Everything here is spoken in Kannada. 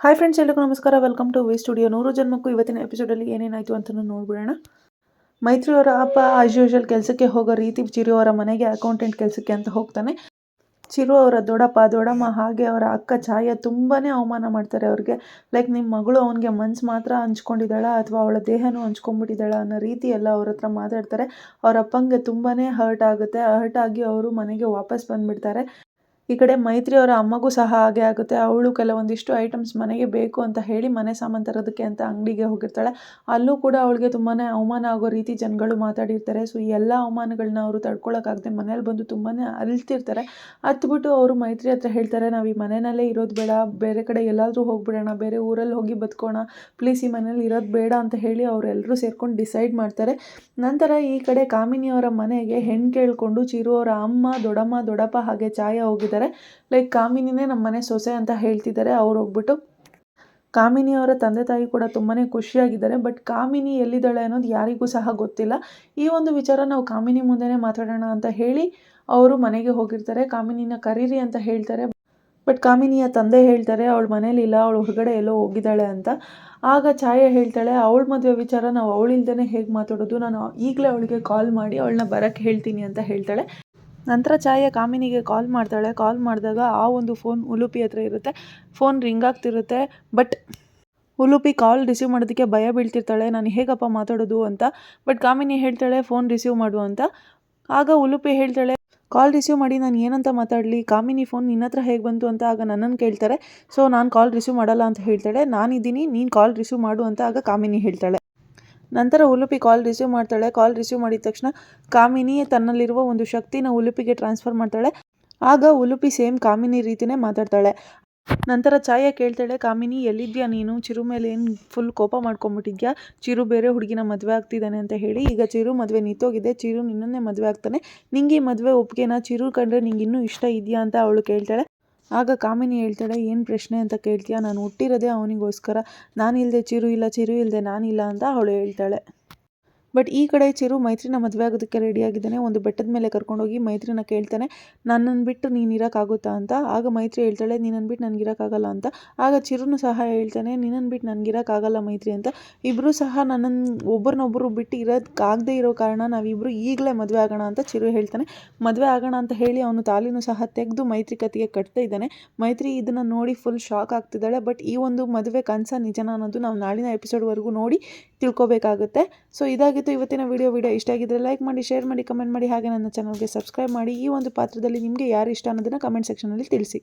ಹಾಯ್ ಫ್ರೆಂಡ್ಸ್ ಎಲ್ಲರಿಗೂ ನಮಸ್ಕಾರ. ವೆಲ್ಕಮ್ ಟು ವಿ ಸ್ಟುಡಿಯೋ ನೂರು ಜನ್ಮಕ್ಕೂ ಇವತ್ತಿನ ಎಪಿಸೋಡಲ್ಲಿ ಏನೇನಾಯಿತು ಅಂತ ನೋಡ್ಬಿಡೋಣ. ಮೈತ್ರಿ ಅವರ ಅಪ್ಪ ಆಸ್ ಯೂಶಲ್ ಕೆಲಸಕ್ಕೆ ಹೋಗೋ ರೀತಿ ಚಿರು ಅವರ ಮನೆಗೆ ಅಕೌಂಟೆಂಟ್ ಕೆಲಸಕ್ಕೆ ಅಂತ ಹೋಗ್ತಾನೆ. ಚಿರು ಅವರ ದೊಡ್ಡಪ್ಪ, ದೊಡ್ಡಮ್ಮ ಹಾಗೆ ಅವರ ಅಕ್ಕ ಛಾಯ ತುಂಬಾ ಅವಮಾನ ಮಾಡ್ತಾರೆ ಅವ್ರಿಗೆ. ಲೈಕ್ ನಿಮ್ಮ ಮಗಳು ಅವನಿಗೆ ಮನ್ಸು ಮಾತ್ರ ಹಂಚ್ಕೊಂಡಿದ್ದಾಳ ಅಥವಾ ಅವಳ ದೇಹನೂ ಹಂಚ್ಕೊಂಡ್ಬಿಟ್ಟಿದ್ದಾಳ ಅನ್ನೋ ರೀತಿ ಎಲ್ಲ ಅವ್ರ ಹತ್ರ ಮಾತಾಡ್ತಾರೆ. ಅವ್ರ ಅಪ್ಪಂಗೆ ತುಂಬಾ ಹರ್ಟ್ ಆಗುತ್ತೆ. ಹರ್ಟ್ ಆಗಿ ಅವರು ಮನೆಗೆ ವಾಪಸ್ ಬಂದುಬಿಡ್ತಾರೆ. ಈ ಕಡೆ ಮೈತ್ರಿ ಅವರ ಅಮ್ಮಗೂ ಸಹ ಹಾಗೆ ಆಗುತ್ತೆ. ಅವಳು ಕೆಲವೊಂದಿಷ್ಟು ಐಟಮ್ಸ್ ಮನೆಗೆ ಬೇಕು ಅಂತ ಹೇಳಿ ಮನೆ ಸಾಮಾನು ತರೋದಕ್ಕೆ ಅಂತ ಅಂಗಡಿಗೆ ಹೋಗಿರ್ತಾಳೆ. ಅಲ್ಲೂ ಕೂಡ ಅವಳಿಗೆ ತುಂಬಾ ಅವಮಾನ ಆಗೋ ರೀತಿ ಜನಗಳು ಮಾತಾಡಿರ್ತಾರೆ. ಸೊ ಎಲ್ಲ ಅವಮಾನಗಳನ್ನ ಅವರು ತಡ್ಕೊಳ್ಳೋಕ್ಕಾಗದೆ ಮನೇಲಿ ಬಂದು ತುಂಬಾ ಅಲ್ತಿರ್ತಾರೆ. ಹತ್ಬಿಟ್ಟು ಅವರು ಮೈತ್ರಿ ಹತ್ರ ಹೇಳ್ತಾರೆ, ನಾವು ಈ ಮನೆಯಲ್ಲೇ ಇರೋದು ಬೇಡ. ಬೇರೆ ಕಡೆ ಎಲ್ಲಾದರೂ ಹೋಗಿಬಿಡೋಣ. ಬೇರೆ ಊರಲ್ಲಿ ಹೋಗಿ ಬದುಕೋಣ. ಪ್ಲೀಸ್ ಈ ಮನೇಲಿ ಇರೋದು ಬೇಡ ಅಂತ ಹೇಳಿ ಅವರೆಲ್ಲರೂ ಸೇರ್ಕೊಂಡು ಡಿಸೈಡ್ ಮಾಡ್ತಾರೆ. ನಂತರ ಈ ಕಡೆ ಕಾಮಿನಿಯವರ ಮನೆಗೆ ಹೆಣ್ಣು ಕೇಳಿಕೊಂಡು ಚಿರು ಅವರ ಅಮ್ಮ ದೊಡ್ಡಮ್ಮ ದೊಡ್ಡಪ್ಪ ಹಾಗೆ ಛಾಯ ಹೋಗಿದ್ದಾರೆ. ಲೈಕ್ ಕಾಮಿನಿನೇ ನಮ್ಮ ಮನೆ ಸೊಸೆ ಅಂತ ಹೇಳ್ತಿದ್ದಾರೆ. ಅವ್ರು ಹೋಗ್ಬಿಟ್ಟು ಕಾಮಿನಿ ಅವರ ತಂದೆ ತಾಯಿ ಕೂಡ ತುಂಬಾ ಖುಷಿಯಾಗಿದ್ದಾರೆ. ಬಟ್ ಕಾಮಿನಿ ಎಲ್ಲಿದ್ದಾಳೆ ಅನ್ನೋದು ಯಾರಿಗೂ ಸಹ ಗೊತ್ತಿಲ್ಲ. ಈ ಒಂದು ವಿಚಾರ ನಾವು ಕಾಮಿನಿ ಮುಂದೆನೇ ಮಾತಾಡೋಣ ಅಂತ ಹೇಳಿ ಅವರು ಮನೆಗೆ ಹೋಗಿರ್ತಾರೆ. ಕಾಮಿನಿನ ಕರೀರಿ ಅಂತ ಹೇಳ್ತಾರೆ. ಬಟ್ ಕಾಮಿನಿಯ ತಂದೆ ಹೇಳ್ತಾರೆ, ಅವಳು ಮನೇಲಿ ಇಲ್ಲ, ಅವಳು ಹೊರಗಡೆ ಎಲ್ಲೋ ಹೋಗಿದ್ದಾಳೆ ಅಂತ. ಆಗ ಛಾಯೆ ಹೇಳ್ತಾಳೆ, ಅವಳ ಮದುವೆ ವಿಚಾರ ನಾವು ಅವಳಿಲ್ದೇ ಹೇಗೆ ಮಾತಾಡೋದು? ನಾನು ಈಗಲೇ ಅವಳಿಗೆ ಕಾಲ್ ಮಾಡಿ ಅವಳನ್ನ ಬರೋಕ್ಕೆ ಹೇಳ್ತೀನಿ ಅಂತ ಹೇಳ್ತಾಳೆ. ನಂತರ ಛಾಯೆ ಕಾಮಿನಿಗೆ ಕಾಲ್ ಮಾಡ್ತಾಳೆ. ಕಾಲ್ ಮಾಡಿದಾಗ ಆ ಒಂದು ಫೋನ್ ಉಲುಪಿ ಹತ್ರ ಇರುತ್ತೆ. ಫೋನ್ ರಿಂಗ್ ಆಗ್ತಿರುತ್ತೆ. ಬಟ್ ಉಲುಪಿ ಕಾಲ್ ರಿಸೀವ್ ಮಾಡೋದಕ್ಕೆ ಭಯ ಬೀಳ್ತಿರ್ತಾಳೆ. ನಾನು ಹೇಗಪ್ಪ ಮಾತಾಡೋದು ಅಂತ. ಬಟ್ ಕಾಮಿನಿ ಹೇಳ್ತಾಳೆ, ಫೋನ್ ರಿಸೀವ್ ಮಾಡು ಅಂತ. ಆಗ ಉಲುಪಿ ಹೇಳ್ತಾಳೆ, ಕಾಲ್ ರಿಸೀವ್ ಮಾಡಿ, ನಾನು ಏನಂತ ಮಾತಾಡಲಿ? ಕಾಮಿನಿ ಫೋನ್ ನಿನ್ನ ಹತ್ರ ಹೇಗೆ ಬಂತು ಅಂತ ಆಗ ನನ್ನನ್ನು ಕೇಳ್ತಾರೆ. ಸೊ, ನಾನು ಕಾಲ್ ರಿಸೀವ್ ಮಾಡಲ್ಲ ಅಂತ ಹೇಳ್ತಾಳೆ. ನಾನಿದ್ದೀನಿ, ನೀನು ಕಾಲ್ ರಿಸೀವ್ ಮಾಡು ಅಂತ ಆಗ ಕಾಮಿನಿ ಹೇಳ್ತಾಳೆ. ನಂತರ ಉಲುಪಿ ಕಾಲ್ ರಿಸೀವ್ ಮಾಡ್ತಾಳೆ. ಕಾಲ್ ರಿಸೀವ್ ಮಾಡಿದ ತಕ್ಷಣ ಕಾಮಿನಿ ತನ್ನಲ್ಲಿರುವ ಒಂದು ಶಕ್ತಿನ ಉಲುಪಿಗೆ ಟ್ರಾನ್ಸ್ಫರ್ ಮಾಡ್ತಾಳೆ. ಆಗ ಉಲುಪಿ ಸೇಮ್ ಕಾಮಿನಿ ರೀತಿನೇ ಮಾತಾಡ್ತಾಳೆ. ನಂತರ ಛಾಯ ಕೇಳ್ತಾಳೆ, ಕಾಮಿನಿ ಎಲ್ಲಿದ್ಯಾ ನೀನು? ಚಿರು ಮೇಲೆ ಏನು ಫುಲ್ ಕೋಪ ಮಾಡ್ಕೊಂಬಿಟ್ಟಿದ್ಯಾ ಚಿರು ಬೇರೆ ಹುಡುಗಿನ ಮದುವೆ ಆಗ್ತಿದ್ದಾನೆ ಅಂತ ಹೇಳಿ, ಈಗ ಚಿರು ಮದುವೆ ನಿಂತೋಗಿದೆ. ಚಿರು ನಿನ್ನನ್ನೇ ಮದುವೆ ಆಗ್ತಾನೆ. ನಿಂಗೆ ಮದುವೆ ಒಪ್ಪಿಗೆನ ಚಿರು ಕಂಡ್ರೆ ನಿಂಗೆ ಇನ್ನೂ ಇಷ್ಟ ಇದೆಯಾ? ಅಂತ ಅವಳು ಕೇಳ್ತಾಳೆ. ಆಗ ಕಾಮಿನಿ ಹೇಳ್ತಾಳೆ, ಏನು ಪ್ರಶ್ನೆ ಅಂತ ಕೇಳ್ತೀಯಾ? ನಾನು ಹುಟ್ಟಿರೋದೇ ಅವನಿಗೋಸ್ಕರ. ನಾನಿಲ್ಲದೆ ಚಿರು ಇಲ್ಲ, ಚಿರು ಇಲ್ಲದೆ ನಾನಿಲ್ಲ ಅಂತ ಅವಳು ಹೇಳ್ತಾಳೆ. ಬಟ್ ಈ ಕಡೆ ಚಿರು ಮೈತ್ರಿನ ಮದುವೆ ಆಗೋದಕ್ಕೆ ರೆಡಿಯಾಗಿದ್ದಾನೆ ಒಂದು ಬೆಟ್ಟದ ಮೇಲೆ ಕರ್ಕೊಂಡೋಗಿ ಮೈತ್ರಿನ ಕೇಳ್ತಾನೆ ನನ್ನನ್ನು ಬಿಟ್ಟು ನೀನು ಇರೋಕ್ಕಾಗುತ್ತಾ ಅಂತ? ಆಗ ಮೈತ್ರಿ ಹೇಳ್ತಾಳೆ ನಿನ್ನನ್ನು ಬಿಟ್ಟು ನನಗೆ ಇರೋಕ್ಕಾಗಲ್ಲ ಅಂತ. ಆಗ ಚಿರುನು ಸಹ ಹೇಳ್ತಾನೆ ನಿನ್ನನ್ನು ಬಿಟ್ಟು ನನಗೆ ಇರೋಕ್ಕಾಗಲ್ಲ ಮೈತ್ರಿ ಅಂತ. ಇಬ್ಬರು ಸಹ ನನ್ನನ್ನು ಒಬ್ಬರನ್ನೊಬ್ಬರು ಬಿಟ್ಟು ಇರೋದಕ್ಕಾಗದೇ ಇರೋ ಕಾರಣ ನಾವಿಬ್ಬರು ಈಗಲೇ ಮದುವೆ ಆಗೋಣ ಅಂತ ಚಿರು ಹೇಳ್ತಾನೆ. ಮದುವೆ ಆಗೋಣ ಅಂತ ಹೇಳಿ ಅವನು ತಾಲಿನೂ ಸಹ ತೆಗೆದು ಮೈತ್ರಿ ಕತ್ತಿಗೆ ಕಟ್ತಾ ಇದ್ದಾನೆ. ಮೈತ್ರಿ ಇದನ್ನು ನೋಡಿ ಫುಲ್ ಶಾಕ್ ಆಗ್ತಿದ್ದಾಳೆ, ಬಟ್ ಈ ಒಂದು ಮದುವೆ ಕನಸ ನಿಜನ ಅನ್ನೋದು ನಾವು ನಾಳಿನ ಎಪಿಸೋಡ್ವರೆಗೂ ನೋಡಿ ತಿಳ್ಕೊಬೇಕಾಗುತ್ತೆ. ಸೊ ಇದಾಗಿ ಆಗಿತ್ತು ಇವತ್ತಿನ ವಿಡಿಯೋ ವಿಡಿಯೋ ಇಷ್ಟ ಆಗಿದ್ರೆ ಲೈಕ್ ಮಾಡಿ ಶೇರ್ ಮಾಡಿ ಕಮೆಂಟ್ ಮಾಡಿ, ಹಾಗೆ ನನ್ನ ಚಾನಲ್ಗೆ ಸಬ್ಸ್ಕ್ರೈಬ್ ಮಾಡಿ. ಈ ಒಂದು ಪಾತ್ರದಲ್ಲಿ ನಿಮಗೆ ಯಾರು ಇಷ್ಟ ಅನ್ನೋದನ್ನು ಕಮೆಂಟ್ ಸೆಕ್ಷನಲ್ಲಿ ತಿಳಿಸಿ.